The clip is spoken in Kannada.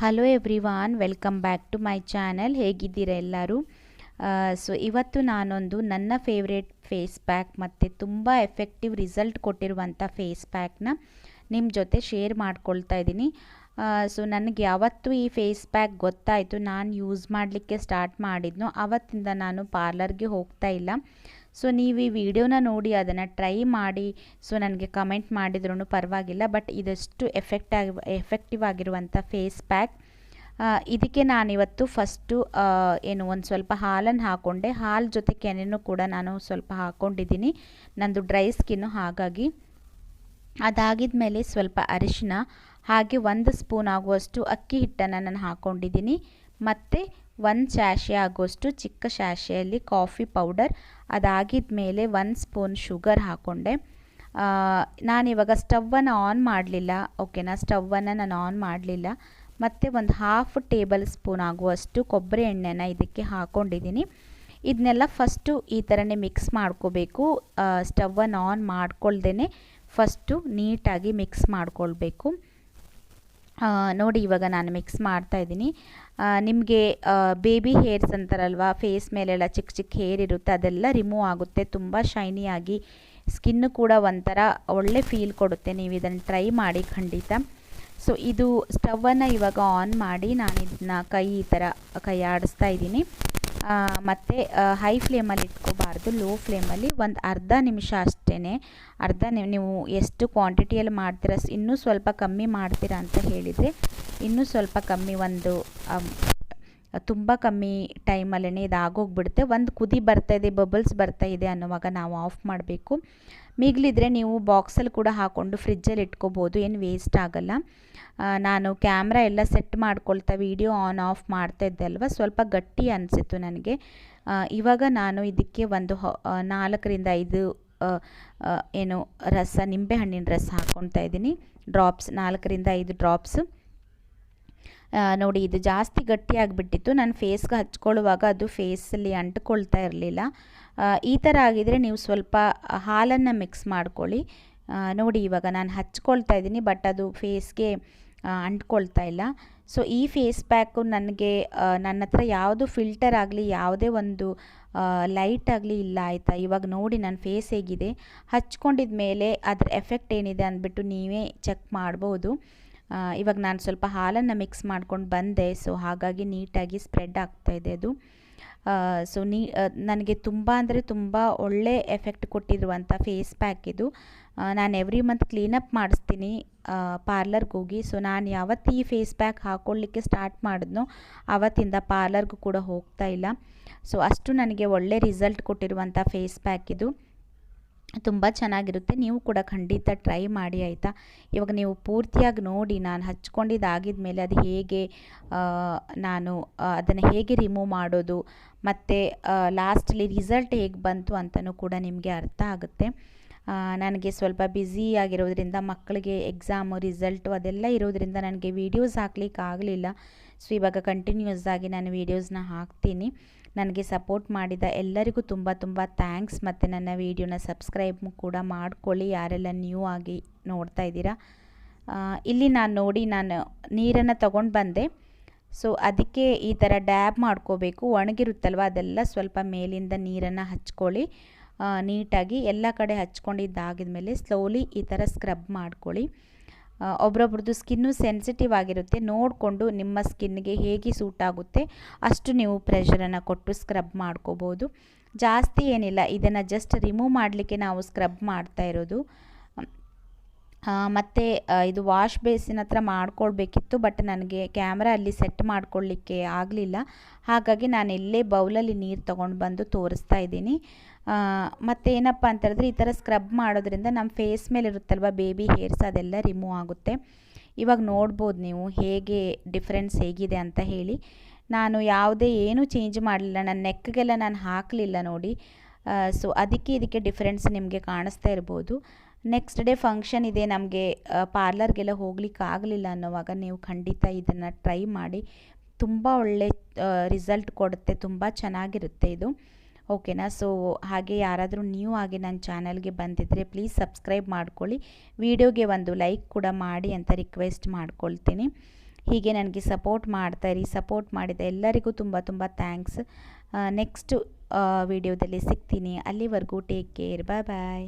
Hello everyone welcome back to my channel ಹೇಗಿದ್ದೀರಾ ಎಲ್ಲರೂ? ಸೊ ಇವತ್ತು ನಾನೊಂದು ನನ್ನ ಫೇವ್ರೇಟ್ ಫೇಸ್ ಪ್ಯಾಕ್ ಮತ್ತು ತುಂಬ ಎಫೆಕ್ಟಿವ್ ರಿಸಲ್ಟ್ ಕೊಟ್ಟಿರುವಂಥ ಫೇಸ್ ಪ್ಯಾಕ್ನ ನಿಮ್ಮ ಜೊತೆ ಶೇರ್ ಮಾಡ್ಕೊಳ್ತಾ ಇದ್ದೀನಿ. ಸೊ ನನಗೆ ಯಾವತ್ತು ಈ ಫೇಸ್ ಪ್ಯಾಕ್ ಗೊತ್ತಾಯಿತು. ನಾನು ಯೂಸ್ ಮಾಡಲಿಕ್ಕೆ ಸ್ಟಾರ್ಟ್ ಮಾಡಿದ್ನೋ ಆವತ್ತಿಂದ ನಾನು ಪಾರ್ಲರ್ಗೆ ಹೋಗ್ತಾ ಇಲ್ಲ. ಸೊ ನೀವು ಈ ವಿಡಿಯೋನ ನೋಡಿ ಅದನ್ನು ಟ್ರೈ ಮಾಡಿ. ಸೊ ನನಗೆ ಕಮೆಂಟ್ ಮಾಡಿದ್ರೂ ಪರವಾಗಿಲ್ಲ ಬಟ್ ಇದಷ್ಟು ಎಫೆಕ್ಟ್ ಆಗಿ ಎಫೆಕ್ಟಿವ್ ಆಗಿರುವಂಥ ಫೇಸ್ ಪ್ಯಾಕ್ ಇದಕ್ಕೆ ನಾನಿವತ್ತು ಫಸ್ಟು ಏನು ಒಂದು ಸ್ವಲ್ಪ ಹಾಲನ್ನು ಹಾಕ್ಕೊಂಡೆ ಹಾಲು ಜೊತೆ ಕೆನೆನೂ ಕೂಡ ನಾನು ಸ್ವಲ್ಪ ಹಾಕ್ಕೊಂಡಿದ್ದೀನಿ ನಂದು ಡ್ರೈ ಸ್ಕಿನ್ನು ಹಾಗಾಗಿ. ಅದಾಗಿದ ಮೇಲೆ ಸ್ವಲ್ಪ ಅರಿಶಿನ, ಹಾಗೆ ಒಂದು ಸ್ಪೂನ್ ಆಗುವಷ್ಟು ಅಕ್ಕಿ ಹಿಟ್ಟನ್ನು ನಾನು ಹಾಕ್ಕೊಂಡಿದ್ದೀನಿ ಮತ್ತು ಒಂದು ಸ್ಯಾಷೆ ಆಗೋಷ್ಟು ಚಿಕ್ಕ ಸ್ಯಾಷೆಯಲ್ಲಿ ಕಾಫಿ ಪೌಡರ್, ಅದಾಗಿದ ಮೇಲೆ ಒಂದು ಸ್ಪೂನ್ ಶುಗರ್ ಹಾಕ್ಕೊಂಡೆ ನಾನಿವಾಗ ಸ್ಟವನ್ನು ಆನ್ ಮಾಡಲಿಲ್ಲ ಓಕೆನಾ ಸ್ಟವನ್ನು ನಾನು ಆನ್ ಮಾಡಲಿಲ್ಲ. ಮತ್ತು ಒಂದು ಹಾಫ್ ಟೇಬಲ್ ಸ್ಪೂನ್ ಆಗುವಷ್ಟು ಕೊಬ್ಬರಿ ಎಣ್ಣೆನ ಇದಕ್ಕೆ ಹಾಕ್ಕೊಂಡಿದ್ದೀನಿ ಇದನ್ನೆಲ್ಲ ಫಸ್ಟು ಈ ಥರನೇ ಮಿಕ್ಸ್ ಮಾಡ್ಕೋಬೇಕು. ಸ್ಟವನ್ನು ಆನ್ ಮಾಡ್ಕೊಳ್ದೇ ಫಸ್ಟು ನೀಟಾಗಿ ಮಿಕ್ಸ್ ಮಾಡ್ಕೊಳ್ಬೇಕು. ನೋಡಿ ಇವಾಗ ನಾನು ಮಿಕ್ಸ್ ಮಾಡ್ತಾ ಇದ್ದೀನಿ. ನಿಮಗೆ ಬೇಬಿ ಹೇರ್ಸ್ ಅಂತಾರಲ್ವ ಫೇಸ್ ಮೇಲೆಲ್ಲ ಚಿಕ್ಕ ಚಿಕ್ಕ ಹೇರ್ ಇರುತ್ತೆ, ಅದೆಲ್ಲ ರಿಮೂವ್ ಆಗುತ್ತೆ. ತುಂಬ ಶೈನಿಯಾಗಿ ಸ್ಕಿನ್ನು ಕೂಡ ಒಂಥರ ಒಳ್ಳೆ ಫೀಲ್ ಕೊಡುತ್ತೆ. ನೀವು ಇದನ್ನು ಟ್ರೈ ಮಾಡಿ ಖಂಡಿತ. ಸೊ ಇದು ಸ್ಟವನ್ನು ಇವಾಗ ಆನ್ ಮಾಡಿ ನಾನು ಇದನ್ನ ಕೈ ಈ ಥರ ಕೈ ಆಡಿಸ್ತಾ ಇದ್ದೀನಿ. ಮತ್ತು ಹೈ ಫ್ಲೇಮಲ್ಲಿ ಇಟ್ಕೋಬಾರ್ದು ಲೋ ಫ್ಲೇಮಲ್ಲಿ ಒಂದು ಅರ್ಧ ನಿಮಿಷ ಅಷ್ಟೇ ಅರ್ಧ ನೀವು ಎಷ್ಟು ಕ್ವಾಂಟಿಟಿಯಲ್ಲಿ ಮಾಡ್ತೀರ, ಇನ್ನೂ ಸ್ವಲ್ಪ ಕಮ್ಮಿ ಮಾಡ್ತೀರಾ ಅಂತ ಹೇಳಿದರೆ, ಇನ್ನೂ ಸ್ವಲ್ಪ ಕಮ್ಮಿ ಒಂದು ತುಂಬ ಕಮ್ಮಿ ಟೈಮಲ್ಲೇ ಇದು ಆಗೋಗ್ಬಿಡುತ್ತೆ ಒಂದು ಕುದಿ ಬರ್ತಾ ಇದೆ ಬಬಲ್ಸ್ ಬರ್ತಾ ಇದೆ ಅನ್ನುವಾಗ ನಾವು ಆಫ್ ಮಾಡಬೇಕು. ಮಿಗಿಲಿದ್ರೆ ನೀವು ಬಾಕ್ಸಲ್ಲಿ ಕೂಡ ಹಾಕ್ಕೊಂಡು ಫ್ರಿಜ್ಜಲ್ಲಿ ಇಟ್ಕೋಬೋದು, ಏನು ವೇಸ್ಟ್ ಆಗೋಲ್ಲ. ನಾನು ಕ್ಯಾಮ್ರಾ ಎಲ್ಲ ಸೆಟ್ ಮಾಡ್ಕೊಳ್ತಾ ವೀಡಿಯೋ ಆನ್ ಆಫ್ ಮಾಡ್ತಾ ಇದ್ದೆ ಅಲ್ವ? ಸ್ವಲ್ಪ ಗಟ್ಟಿ ಅನಿಸಿತ್ತು ನನಗೆ. ಇವಾಗ ನಾನು ಇದಕ್ಕೆ ಒಂದು ನಾಲ್ಕರಿಂದ ಐದು ಏನು ರಸ, ನಿಂಬೆಹಣ್ಣಿನ ರಸ ಹಾಕ್ಕೊಳ್ತಾ ಇದ್ದೀನಿ. ಡ್ರಾಪ್ಸ್ ನಾಲ್ಕರಿಂದ ಐದು ಡ್ರಾಪ್ಸ್ ನೋಡಿ, ಇದು ಜಾಸ್ತಿ ಗಟ್ಟಿಯಾಗಿಬಿಟ್ಟಿತ್ತು. ನಾನು ಫೇಸ್ಗೆ ಹಚ್ಕೊಳ್ಳುವಾಗ ಅದು ಫೇಸಲ್ಲಿ ಅಂಟ್ಕೊಳ್ತಾ ಇರಲಿಲ್ಲ. ಈ ಥರ ಆಗಿದರೆ ನೀವು ಸ್ವಲ್ಪ ಹಾಲನ್ನು ಮಿಕ್ಸ್ ಮಾಡ್ಕೊಳ್ಳಿ. ನೋಡಿ, ಇವಾಗ ನಾನು ಹಚ್ಕೊಳ್ತಾ ಇದ್ದೀನಿ ಬಟ್ ಅದು ಫೇಸ್ಗೆ ಅಂಟ್ಕೊಳ್ತಾ ಇಲ್ಲ. ಸೊ ಈ ಫೇಸ್ ಪ್ಯಾಕು ನನಗೆ ನನ್ನ ಹತ್ರ ಯಾವುದು ಫಿಲ್ಟರ್ ಆಗಲಿ, ಯಾವುದೇ ಒಂದು ಲೈಟ್ ಆಗಲಿ ಇಲ್ಲ ಆಯಿತಾ? ಇವಾಗ ನೋಡಿ, ನನ್ನ ಫೇಸ್ ಹೇಗಿದೆ. ಹಚ್ಕೊಂಡಿದ ಮೇಲೆ ಅದ್ರ ಎಫೆಕ್ಟ್ ಏನಿದೆ ಅಂದ್ಬಿಟ್ಟು ನೀವೇ ಚೆಕ್ ಮಾಡ್ಬೋದು. ಇವಾಗ ನಾನು ಸ್ವಲ್ಪ ಹಾಲನ್ನು ಮಿಕ್ಸ್ ಮಾಡ್ಕೊಂಡು ಬಂದೆ ಸೊ ಹಾಗಾಗಿ ನೀಟಾಗಿ ಸ್ಪ್ರೆಡ್ ಆಗ್ತಾ ಇದೆ ಅದು. ಸೊ ನೀ ನನಗೆ ತುಂಬ ಅಂದರೆ ತುಂಬ ಒಳ್ಳೆ ಎಫೆಕ್ಟ್ ಕೊಟ್ಟಿರುವಂಥ ಫೇಸ್ ಪ್ಯಾಕ್ ಇದು. ನಾನು ಎವ್ರಿ ಮಂತ್ ಕ್ಲೀನಪ್ ಮಾಡಿಸ್ತೀನಿ ಪಾರ್ಲರ್ಗೆ ಹೋಗಿ. ಸೊ ನಾನು ಯಾವತ್ತು ಈ ಫೇಸ್ ಪ್ಯಾಕ್ ಹಾಕ್ಕೊಳ್ಳಿಕ್ಕೆ ಸ್ಟಾರ್ಟ್ ಮಾಡಿದ್ನೋ ಆವತ್ತಿಂದ ಪಾರ್ಲರ್ಗೂ ಕೂಡ ಹೋಗ್ತಾ ಇಲ್ಲ. ಸೊ ಅಷ್ಟು ನನಗೆ ಒಳ್ಳೆ ರಿಸಲ್ಟ್ ಕೊಟ್ಟಿರುವಂಥ ಫೇಸ್ ಪ್ಯಾಕ್ ಇದು. ತುಂಬ ಚೆನ್ನಾಗಿರುತ್ತೆ. ನೀವು ಕೂಡ ಖಂಡಿತ ಟ್ರೈ ಮಾಡಿ, ಆಯಿತಾ? ಇವಾಗ ನೀವು ಪೂರ್ತಿಯಾಗಿ ನೋಡಿ, ನಾನು ಹಚ್ಕೊಂಡಿದ್ದಾಗಿದ ಮೇಲೆ ಅದು ಹೇಗೆ ನಾನು ಅದನ್ನು ಹೇಗೆ ರಿಮೂವ್ ಮಾಡೋದು, ಮತ್ತು ಲಾಸ್ಟಲ್ಲಿ ರಿಸಲ್ಟ್ ಹೇಗೆ ಬಂತು ಅಂತಲೂ ಕೂಡ ನಿಮಗೆ ಅರ್ಥ ಆಗುತ್ತೆ. ನನಗೆ ಸ್ವಲ್ಪ ಬ್ಯುಸಿ ಆಗಿರೋದ್ರಿಂದ ಮಕ್ಕಳಿಗೆ ಎಕ್ಸಾಮು ರಿಸಲ್ಟು ಅದೆಲ್ಲ ಇರೋದ್ರಿಂದ ನನಗೆ ವೀಡಿಯೋಸ್ ಹಾಕ್ಲಿಕ್ಕೆ ಆಗಲಿಲ್ಲ ಸೊ ಇವಾಗ ಕಂಟಿನ್ಯೂಸ್ ಆಗಿ ನಾನು ವೀಡಿಯೋಸ್ನ ಹಾಕ್ತೀನಿ. ನನಗೆ ಸಪೋರ್ಟ್ ಮಾಡಿದ ಎಲ್ಲರಿಗೂ ತುಂಬ ತುಂಬ ಥ್ಯಾಂಕ್ಸ್ ಮತ್ತು ನನ್ನ ವೀಡಿಯೋನ ಸಬ್ಸ್ಕ್ರೈಬ್ ಕೂಡ ಮಾಡ್ಕೊಳ್ಳಿ. ಯಾರೆಲ್ಲ ನ್ಯೂ ಆಗಿ ನೋಡ್ತಾ ಇದ್ದೀರಾ? ಇಲ್ಲಿ ನಾನು ನೋಡಿ ನಾನು ನೀರನ್ನು ತಗೊಂಡು ಬಂದೆ. ಸೊ ಅದಕ್ಕೆ ಈ ಥರ ಡ್ಯಾಬ್ ಮಾಡ್ಕೋಬೇಕು. ಒಣಗಿರುತ್ತಲ್ವ? ಅದೆಲ್ಲ ಸ್ವಲ್ಪ ಮೇಲಿಂದ ನೀರನ್ನು ಹಚ್ಕೊಳ್ಳಿ. ನೀಟಾಗಿ ಎಲ್ಲ ಕಡೆ ಹಚ್ಕೊಂಡಿದ್ದಾಗಿದ ಮೇಲೆ ಸ್ಲೋಲಿ ಈ ಥರ ಸ್ಕ್ರಬ್ ಮಾಡ್ಕೊಳ್ಳಿ. ಒಬ್ರೊಬ್ರದ್ದು ಸ್ಕಿನ್ನು ಸೆನ್ಸಿಟಿವ್ ಆಗಿರುತ್ತೆ. ನೋಡಿಕೊಂಡು ನಿಮ್ಮ ಸ್ಕಿನ್ಗೆ ಹೇಗೆ ಸೂಟ್ ಆಗುತ್ತೆ, ಅಷ್ಟು ನೀವು ಪ್ರೆಷರನ್ನು ಕೊಟ್ಟು ಸ್ಕ್ರಬ್ ಮಾಡ್ಕೋಬೋದು. ಜಾಸ್ತಿ ಏನಿಲ್ಲ, ಇದನ್ನು ಜಸ್ಟ್ ರಿಮೂವ್ ಮಾಡಲಿಕ್ಕೆ ನಾವು ಸ್ಕ್ರಬ್ ಮಾಡ್ತಾ ಇರೋದು. ಮತ್ತು ಇದು ವಾಶ್ ಬೇಸಿನ ಹತ್ರ ಮಾಡ್ಕೊಳ್ಬೇಕಿತ್ತು ಬಟ್ ನನಗೆ ಕ್ಯಾಮ್ರಾ ಅಲ್ಲಿ ಸೆಟ್ ಮಾಡ್ಕೊಳ್ಳಿಕ್ಕೆ ಆಗಲಿಲ್ಲ. ಹಾಗಾಗಿ ನಾನು ಇಲ್ಲೇ ಬೌಲಲ್ಲಿ ನೀರು ತೊಗೊಂಡು ಬಂದು ತೋರಿಸ್ತಾ ಇದ್ದೀನಿ. ಮತ್ತು ಏನಪ್ಪ ಅಂತ ಹೇಳಿದ್ರೆ ಈ ಥರ ಸ್ಕ್ರಬ್ ಮಾಡೋದ್ರಿಂದ ನಮ್ಮ ಫೇಸ್ ಮೇಲೆ ಇರುತ್ತಲ್ವ ಬೇಬಿ ಹೇರ್ಸ್ ಅದೆಲ್ಲ ರಿಮೂವ್ ಆಗುತ್ತೆ. ಇವಾಗ ನೋಡ್ಬೋದು ನೀವು ಹೇಗೆ ಡಿಫ್ರೆನ್ಸ್ ಹೇಗಿದೆ ಅಂತ ಹೇಳಿ. ನಾನು ಯಾವುದೇ ಏನೂ ಚೇಂಜ್ ಮಾಡಲಿಲ್ಲ, ನನ್ನ ನೆಕ್ಗೆಲ್ಲ ನಾನು ಹಾಕಲಿಲ್ಲ ನೋಡಿ. ಸೊ ಅದಕ್ಕೆ ಇದಕ್ಕೆ ಡಿಫ್ರೆನ್ಸ್ ನಿಮಗೆ ಕಾಣಿಸ್ತಾ ಇರ್ಬೋದು. ನೆಕ್ಸ್ಟ್ ಡೇ ಫಂಕ್ಷನ್ ಇದೆ ನಮಗೆ ಪಾರ್ಲರ್ಗೆಲ್ಲ ಹೋಗ್ಲಿಕ್ಕೆ ಆಗಲಿಲ್ಲ ಅನ್ನೋವಾಗ ನೀವು ಖಂಡಿತ ಇದನ್ನು ಟ್ರೈ ಮಾಡಿ. ತುಂಬ ಒಳ್ಳೆ ರಿಸಲ್ಟ್ ಕೊಡುತ್ತೆ, ತುಂಬ ಚೆನ್ನಾಗಿರುತ್ತೆ ಇದು. ಓಕೆನಾ? ಸೊ, ಹಾಗೆ ಯಾರಾದರೂ ನ್ಯೂ ಆಗಿ ನನ್ನ ಚಾನಲ್ಗೆ ಬಂದಿದ್ದರೆ ಪ್ಲೀಸ್ ಸಬ್ಸ್ಕ್ರೈಬ್ ಮಾಡ್ಕೊಳ್ಳಿ. ವಿಡಿಯೋಗೆ ಒಂದು ಲೈಕ್ ಕೂಡ ಮಾಡಿ ಅಂತ ರಿಕ್ವೆಸ್ಟ್ ಮಾಡ್ಕೊಳ್ತೀನಿ. ಹೀಗೆ ನನಗೆ ಸಪೋರ್ಟ್ ಮಾಡ್ತಾಯಿರಿ ಸಪೋರ್ಟ್ ಮಾಡಿದ ಎಲ್ಲರಿಗೂ ತುಂಬ ತುಂಬ ಥ್ಯಾಂಕ್ಸ್. ನೆಕ್ಸ್ಟ್ ವಿಡಿಯೋದಲ್ಲಿ ಸಿಗ್ತೀನಿ. ಅಲ್ಲಿವರೆಗೂ ಟೇಕ್ ಕೇರ್. ಬಾಯ್ ಬಾಯ್.